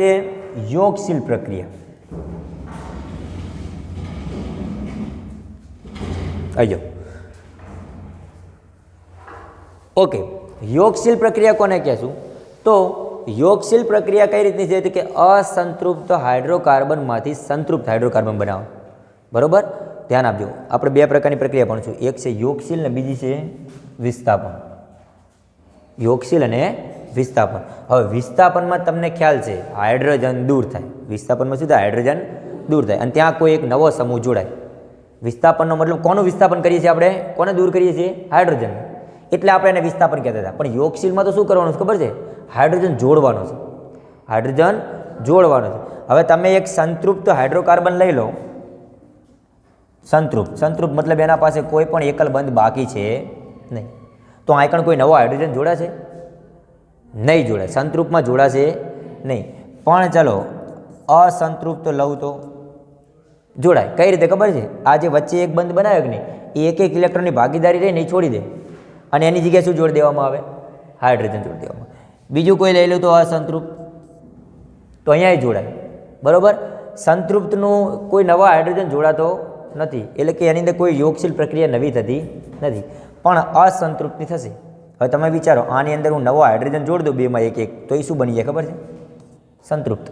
છે યોગશીલ પ્રક્રિયા. આજો ઓકે, યોગશીલ પ્રક્રિયા કોને કહેશું? તો યોગશીલ પ્રક્રિયા કઈ રીતની છે તો કે અસંતૃપ્ત હાઇડ્રોકાર્બનમાંથી સંતૃપ્ત હાઇડ્રોકાર્બન બનાવો. બરોબર? ધ્યાન આપજો. આપણે બે પ્રકારની પ્રક્રિયા ભણશું. એક છે યોગશીલ અને બીજી છે વિસ્થાપન. યોગશીલ અને વિસ્થાપન. હવે વિસ્થાપનમાં તમને ખ્યાલ છે, હાઇડ્રોજન દૂર થાય. વિસ્થાપનમાં શું થાય? હાઇડ્રોજન દૂર થાય. અને ત્યાં કોઈ એક નવો સમૂહ જોડાય. વિસ્થાપનનો મતલબ કોનું વિસ્થાપન કરીએ છીએ આપણે? કોને દૂર કરીએ છીએ? હાઇડ્રોજન એટલે આપણે એને વિસ્થાપન કહેતા હતા. પણ યોગશીલમાં તો શું કરવાનું છે ખબર છે? હાઇડ્રોજન જોડવાનો છે. હાઇડ્રોજન જોડવાનો છે. હવે તમે એક સંતૃપ્ત હાઇડ્રોકાર્બન લઈ લો. સંતૃપ્ત. સંતૃપ્ત મતલબ એના પાસે કોઈ પણ એકલ બંધ બાકી છે નહીં. તો આ કોઈ નવો હાઇડ્રોજન જોડાશે? નહીં જોડાય સંતૃપ્તમાં જોડાશે નહીં. પણ ચલો, અસંતૃપ્ત લઉં તો? જોડાય. કઈ રીતે ખબર છે? આ જે વચ્ચે એક બંધ બનાવ્યો કે નહીં? એ એક એક ઇલેક્ટ્રોનની ભાગીદારી એ છોડી દે. અને એની જગ્યાએ શું જોડી દેવામાં આવે? હાઇડ્રોજન જોડી દેવામાં બીજું કોઈ લઈ લો તો અસંતૃપ્ત? તો અહીંયા જોડાય. બરાબર? સંતૃપ્તનું કોઈ નવા હાઇડ્રોજન જોડાતો નથી. એટલે કે એની અંદર કોઈ યોગશીલ પ્રક્રિયા નવી થતી નથી. પણ અસંતૃપ્તિ થશે. હવે તમે વિચારો, આની અંદર હું નવો હાઇડ્રોજન જોડ દઉં બેમાં એક એક, તો એ શું બની જાય ખબર છે? સંતૃપ્ત.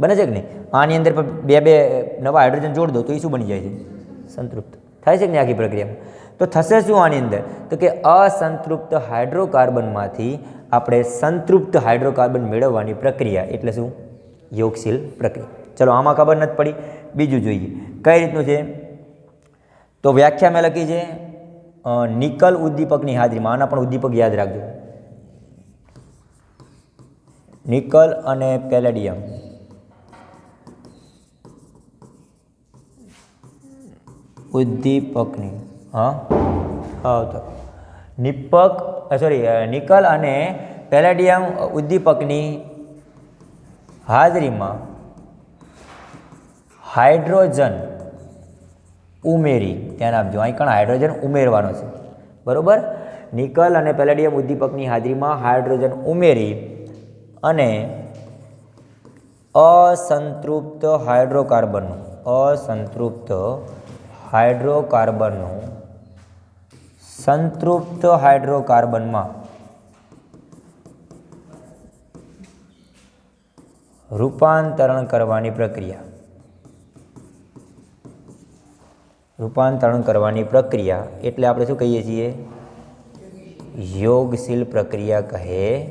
બને છે કે નહીં? આની અંદર પણ બે બે નવા હાઇડ્રોજન જોડ દો તો એ શું બની જાય છે? સંતૃપ્ત. થાય છે કે નહીં આખી પ્રક્રિયામાં? તો થશે શું આની અંદર? તો કે અસંતૃપ્ત હાઇડ્રોકાર્બનમાંથી આપણે સંતૃપ્ત હાઇડ્રોકાર્બન મેળવવાની પ્રક્રિયા એટલે શું? યોગશીલ પ્રક્રિયા. ચલો, આમાં ખબર નથી પડી. બીજું જોઈએ. કઈ રીતનું છે? તો વ્યાખ્યા મેં લખી છે નિકલ ઉદ્દીપકની હાજરીમાં આના પણ ઉદ્દીપક યાદ રાખજો. નિકલ અને પેલેડિયમ. ઉદ્દીપકની. હા? હા તો. નિપક સોરી નિકલ અને પેલેડિયમ ઉદ્દીપકની હાજરીમાં હાઇડ્રોજન ઉમેરી ધ્યાન આપજો અહીં હાઇડ્રોજન ઉમેરવાનો છે. બરાબર? નિકલ અને પેલેડિયમ ઉદ્દીપકની હાજરીમાં હાઇડ્રોજન ઉમેરી અને અસંતૃપ્ત હાઇડ્રોકાર્બનનું અસંતૃપ્ત હાઇડ્રોકાર્બનનું, સંતૃપ્ત હાઇડ્રોકાર્બનમાં રૂપાંતરણ કરવાની પ્રક્રિયા. રૂપાંતરણ કરવાની પ્રક્રિયા એટલે આપણે શું કહીએ છીએ? યોગશીલ પ્રક્રિયા કહે.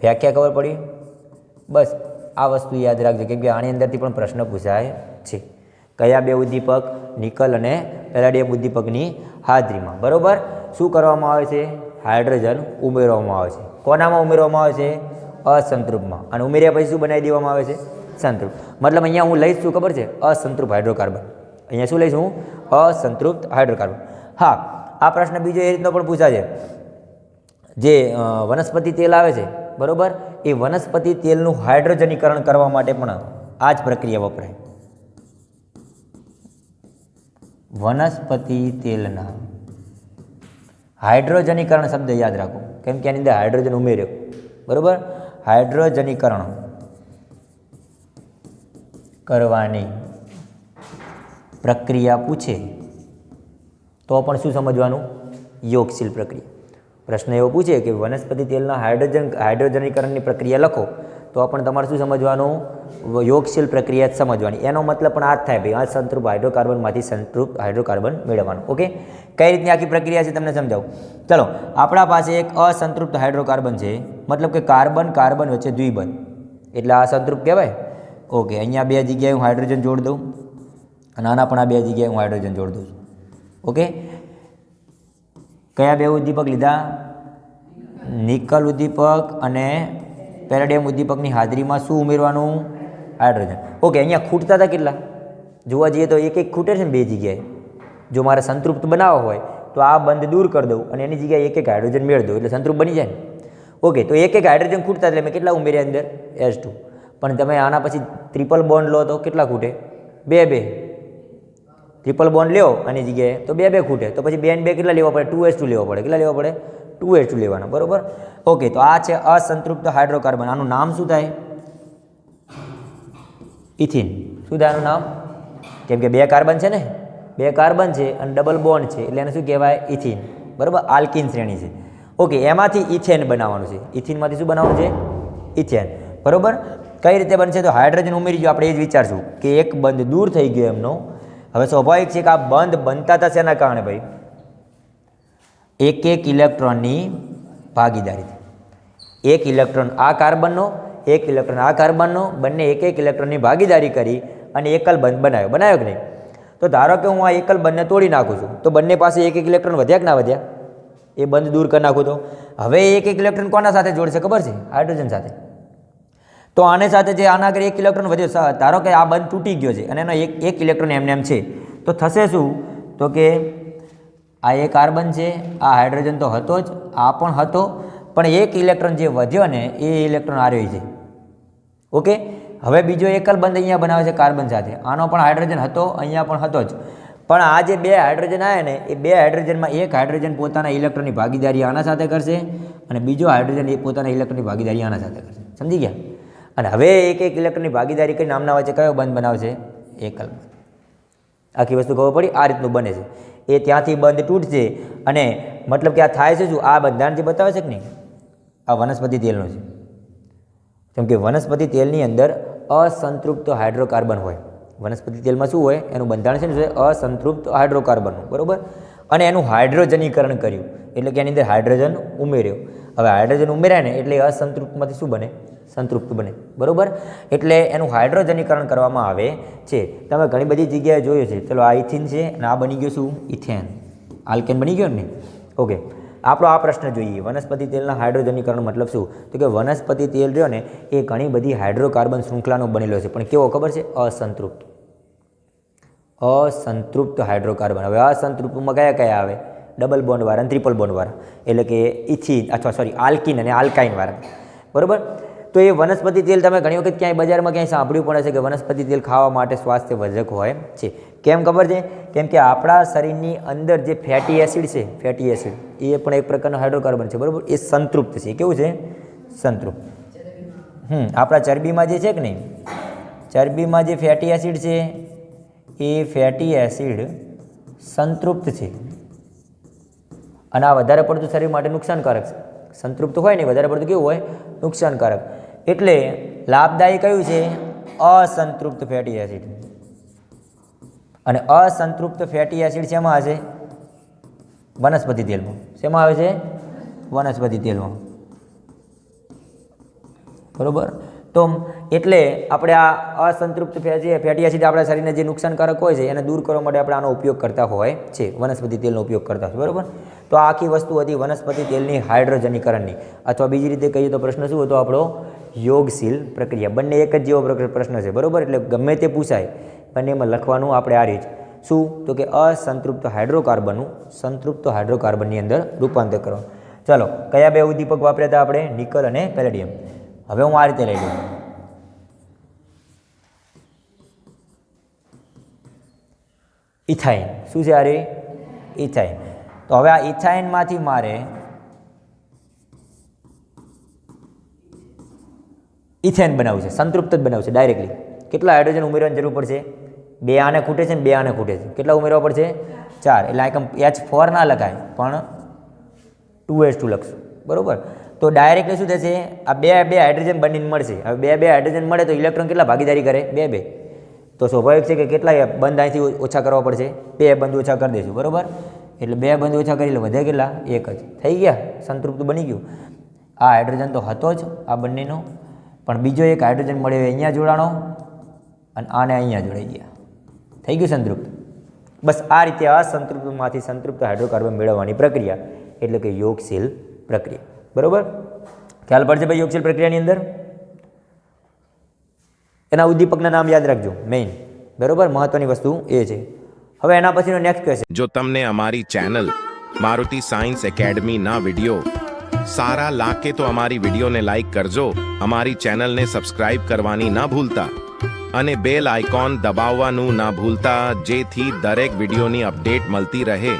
વ્યાખ્યા ખબર પડી? બસ, આ વસ્તુ યાદ રાખજો, કેમ કે આની અંદરથી પણ પ્રશ્ન પૂછાય છે. કયા બે ઉદ્દીપક, નિકલ અને પેલાડિયમ ઉદ્દીપકની હાજરીમાં? બરાબર? શું કરવામાં આવે છે? હાઇડ્રોજન ઉમેરવામાં આવે છે. કોનામાં ઉમેરવામાં આવે છે? અસંતૃપ્તમાં. અને ઉમેર્યા પછી શું બનાવી દેવામાં આવે છે? સંતૃપ્ત. મતલબ અહીંયા હું લઈશ શું ખબર છે? અસંતૃપ્ત હાઇડ્રોકાર્બન. અહીંયા શું લઈશ હું? અસંતૃપ્ત હાઇડ્રોકાર્બન. હા, આ પ્રશ્ન બીજો એ રીતનો પણ પૂછાય છે. જે વનસ્પતિ તેલ આવે છે, બરાબર? એ વનસ્પતિ તેલનું હાઇડ્રોજનીકરણ કરવા માટે પણ આ જ પ્રક્રિયા વપરાય. વનસ્પતિ તેલના હાઇડ્રોજનીકરણ શબ્દ યાદ રાખો. કેમ કે આની અંદર હાઇડ્રોજન ઉમેર્યો. બરાબર? હાઇડ્રોજનીકરણ કરવાની પ્રક્રિયા પૂછે, તો પણ શું સમજવાનું? યોગશીલ પ્રક્રિયા. પ્રશ્ન એવો પૂછે કે વનસ્પતિ તેલના હાઇડ્રોજન, હાઇડ્રોજનીકરણની પ્રક્રિયા લખો, તો પણ તમારે શું સમજવાનું? યોગશીલ પ્રક્રિયા જ સમજવાની. એનો મતલબ પણ આ જ થાય, ભાઈ, આ સંતૃપ્ત હાઇડ્રોકાર્બનમાંથી સંતૃપ્ત હાઇડ્રોકાર્બન મેળવવાનું. ઓકે? કઈ રીતની આખી પ્રક્રિયા છે તમને સમજાવું? ચલો, આપણા પાસે એક અસંતૃપ્ત હાઇડ્રોકાર્બન છે. મતલબ કે કાર્બન કાર્બન વચ્ચે દ્વિબંધ. એટલે આ સંતૃપ્ત કહેવાય? ઓકે, અહીંયા બે જગ્યાએ હું હાઇડ્રોજન જોડી દઉં અને આના પણ આ બે જગ્યાએ હું હાઇડ્રોજન જોડી દઉં છું. ઓકે? કયા બે ઉદ્દીપક લીધા? નિકલ ઉદ્દીપક અને પેરાડિયમ ઉદ્દીપકની હાજરીમાં શું ઉમેરવાનું? હાઇડ્રોજન ઓકે, અહીંયા ખૂટતા હતા કેટલા? જોવા જઈએ તો એક એક ખૂટે છે ને બે જગ્યાએ. જો મારે સંતૃપ્ત બનાવવો હોય તો આ બંધ દૂર કરી દઉં અને એની જગ્યાએ એક એક હાઇડ્રોજન મેળ દઉં, એટલે સંતૃપ્ત બની જાય ને. ઓકે, તો એક એક હાઇડ્રોજન ખૂટતા એટલે મેં કેટલા ઉમેર્યા અંદર? એસ ટુ પણ તમે આના પછી ટ્રિપલ બોન્ડ લો તો કેટલા ખૂટે? બે બે. ટ્રિપલ બોન્ડ લ્યો આની જગ્યાએ તો બે બે ખૂટે. તો પછી બે ને બે કેટલા લેવા પડે? ટુ એસ ટુ લેવા પડે. કેટલા લેવા પડે? ટુ એસ ટુ લેવાના. બરાબર? ઓકે તો આ છે અસંતૃપ્ત હાઇડ્રોકાર્બન આનું નામ શું થાય? ઇથિન શું થાય આનું નામ? કેમ કે બે કાર્બન છે ને? બે કાર્બન છે અને ડબલ બોન્ડ છે. એટલે એને શું કહેવાય? ઇથિન બરાબર? આલ્કિન શ્રેણી છે. ઓકે એમાંથી ઇથેન બનાવવાનું છે. ઇથિનમાંથી શું બનાવવાનું છે? ઇથેન બરોબર? કઈ રીતે બનશે તો હાઇડ્રોજન ઉમેરી આપણે એ જ વિચારશું કે એક બંધ દૂર થઈ ગયો એમનો. હવે સ્વાભાવિક છે કે આ બંધ બનતા હતા શેના કારણે ભાઈ? એક એક ઇલેક્ટ્રોનની ભાગીદારી એક ઇલેક્ટ્રોન આ કાર્બનનો, એક ઇલેક્ટ્રોન આ કાર્બનનો, બંને એક એક ઇલેક્ટ્રોનની ભાગીદારી કરી અને એકલ બંધ બનાવ્યો. બનાવ્યો કે નહીં? તો ધારો કે હું આ એકલ બંધને તોડી નાખું છું, તો બંને પાસે એક એક ઇલેક્ટ્રોન વધ્યા કે ના વધ્યા? એ બંધ દૂર કરી નાખું તો. હવે એક એક ઇલેક્ટ્રોન કોના સાથે જોડશે ખબર છે? હાઇડ્રોજન સાથે. તો આને સાથે જે આના આગળ એક ઇલેક્ટ્રોન વધ્યો ધારો કે આ બંધ તૂટી ગયો છે, અને એનો એક એક ઇલેક્ટ્રોન એમને એમ છે, તો થશે શું? તો કે આ એ કાર્બન છે, આ હાઇડ્રોજન તો હતો જ, આ પણ હતો, પણ એક ઇલેક્ટ્રોન જે વધ્યો ને, એ ઇલેક્ટ્રોન આર્યો છે. ઓકે? હવે બીજો એકલ બંધ અહીંયા બનાવે છે કાર્બન સાથે. આનો પણ હાઇડ્રોજન હતો, અહીંયા પણ હતો જ. પણ આ જે બે હાઇડ્રોજન આવ્યા ને, એ બે હાઇડ્રોજનમાં એક હાઇડ્રોજન પોતાના ઇલેક્ટ્રોનની ભાગીદારી આના સાથે કરશે, અને બીજો હાઇડ્રોજન એ પોતાના ઇલેક્ટ્રોનની ભાગીદારી આના સાથે કરશે. સમજી ગયા? અને હવે એક એક ઇલેક્ટ્રોનની ભાગીદારી કરી નામના વચ્ચે કયો બંધ બનાવશે એકલ આખી વસ્તુ ખબર પડી? આ રીતનું બને છે. એ ત્યાંથી બંધ તૂટશે અને મતલબ કે આ થાય છે શું? આ બંધારણ જે બતાવે છે કે નહીં? આ વનસ્પતિ તેલનું છે. કેમ કે વનસ્પતિ તેલની અંદર અસંતૃપ્ત હાઇડ્રોકાર્બન હોય. વનસ્પતિ તેલમાં શું હોય? એનું બંધારણ છે ને? અસંતૃપ્ત હાઇડ્રોકાર્બનનું બરોબર? અને એનું હાઇડ્રોજનીકરણ કર્યું. એટલે કે એની અંદર હાઇડ્રોજન ઉમેર્યો. હવે હાઇડ્રોજન ઉમેર્યા ને એટલે અસંતૃપ્તમાંથી શું બને? સંતૃપ્ત બને. બરોબર? એટલે એનું હાઇડ્રોજનીકરણ કરવામાં આવે છે. તમે ઘણી બધી જગ્યાએ જોયું છે. ચલો, આ ઇથિન છે અને આ બની ગયું શું? ઇથેન. આલ્કેન બની ગયો ને? ઓકે. આપણો આ પ્રશ્ન જોઈએ. વનસ્પતિ તેલના હાઇડ્રોજનીકરણ મતલબ શું? તો કે વનસ્પતિ તેલ રહ્યો ને, એ ઘણી બધી હાઇડ્રોકાર્બન શૃંખલાનો બનેલો છે. પણ કેવો ખબર છે? અસંતૃપ્ત. અસંતૃપ્ત હાઇડ્રોકાર્બન. હવે અસંતૃપ્તમાં કયા કયા આવે? ડબલ બોન્ડવાળા અને ટ્રિપલ બોન્ડવાળા એટલે કે ઇથિન અથવા, સોરી, આલ્કિન અને આલ્કાઇન વાળા. બરોબર? તો એ વનસ્પતિ તેલ તમે ઘણી વખત ક્યાંય બજારમાં ક્યાંય સાંભળ્યું પણ હશે કે વનસ્પતિ તેલ ખાવા માટે સ્વાસ્થ્ય વર્ધક હોય છે. કેમ ખબર છે? કેમ કે આપણા શરીરની અંદર જે ફેટી એસિડ છે ફેટી એસિડ એ પણ એક પ્રકારનો હાઇડ્રોકાર્બન છે, બરાબર? એ સંતૃપ્ત છે. કેવું છે? સંતૃપ્ત. હમ, આપણા ચરબીમાં જે છે કે નહીં? ચરબીમાં જે ફેટી એસિડ છે, એ ફેટી એસિડ સંતૃપ્ત છે. અને આ વધારે પડતું શરીર માટે નુકસાનકારક છે. સંતૃપ્ત હોય ને વધારે પડતું કેવું હોય? નુકસાનકારક. એટલે લાભદાયી કયું છે? અસંતૃપ્ત ફેટી એસિડ અને અસંતૃપ્ત ફેટી એસિડ શેમાં હશે? વનસ્પતિ તેલમાં. શેમાં આવે છે? વનસ્પતિ તેલમાં. બરોબર? તો એટલે આપણે આ અસંતૃપ્ત ફેટી ફેટી એસિડ આપણા શરીરને જે નુકસાનકારક હોય છે, એને દૂર કરવા માટે આપણે આનો ઉપયોગ કરતા હોય છે. વનસ્પતિ તેલનો ઉપયોગ કરતા હોય બરોબર? તો આખી વસ્તુ હતી વનસ્પતિ તેલની હાઇડ્રોજનીકરણની અથવા બીજી રીતે કહીએ તો પ્રશ્ન શું હતો આપણો? યોગશીલ પ્રક્રિયા. બંને એક જ જેવો પ્રશ્ન છે. બરાબર? એટલે ગમે તે પૂછાય બંનેમાં લખવાનું આપણે આ રીત. શું? તો કે અસંતૃપ્ત હાઇડ્રોકાર્બનનું સંતૃપ્ત હાઇડ્રોકાર્બનની અંદર રૂપાંતર કરવાનું ચાલો, કયા બે ઉદ્દીપક વાપર્યા હતા આપણે? નિકલ અને પેલેડિયમ. હવે હું આ રીતે લઈ લઉં. ઇથાઇન. શું છે આ રે? ઇથાઇન. તો હવે આ ઇથાઇનમાંથી મારે ઇથેન બનાવવું છે, સંતૃપ્ત જ બનાવશે છે ડાયરેક્ટલી કેટલા હાઇડ્રોજન ઉમેરવાની જરૂર પડશે? બે આને ખૂટે છે ને બે આને ખૂટે છે. કેટલા ઉમેરવા પડશે? ચાર. એટલે આ એચ ફોર ના લખાય, પણ ટુ એચ ટુ લખશું. બરાબર? તો ડાયરેક્ટલી શું થશે? આ બે બે હાઇડ્રોજન બનીને મળશે. હવે બે બે હાઇડ્રોજન મળે તો ઇલેક્ટ્રોન કેટલા ભાગીદારી કરે? બે બે. તો સ્વાભાવિક છે કે કેટલા બંધ અહીંથી ઓછા કરવા પડશે? બે બંધ ઓછા કરી દઈશું, બરાબર? એટલે બે બંધ ઓછા કરી, એટલે વધે કેટલા? એક જ. થઈ ગયા? સંતૃપ્ત બની ગયું. આ હાઇડ્રોજન તો હતો જ, આ બંનેનો. પણ બીજો એક હાઇડ્રોજન મળ્યો અહીંયા જોડાણો અને આને અહીંયા જોડાઈ ગયા. થઈ ગયું સંતૃપ્ત. બસ આ રીતે અસંતૃપ્તમાંથી સંતૃપ્ત હાઇડ્રોકાર્બન મેળવવાની પ્રક્રિયા એટલે કે યોગશીલ પ્રક્રિયા. બરાબર? ખ્યાલ પડશે ભાઈ યોગશીલ પ્રક્રિયાની અંદર? એના ઉદ્દીપકના નામ યાદ રાખજો મેઇન બરોબર? મહત્વની વસ્તુ એ છે. હવે એના પછીનો નેક્સ્ટ ક્વેશ્ચન જો તમને અમારી ચેનલ મારુતિ સાયન્સ એકેડમીના વિડિયો સારા લાગે તો અમારી વિડીયોને લાઈક કરજો. અમારી ચેનલને સબસ્ક્રાઇબ કરવાની ના ભૂલતા અને બેલ આઇકોન દબાવવાનું ના ભૂલતા જેથી દરેક વિડીયોની અપડેટ મળતી રહે.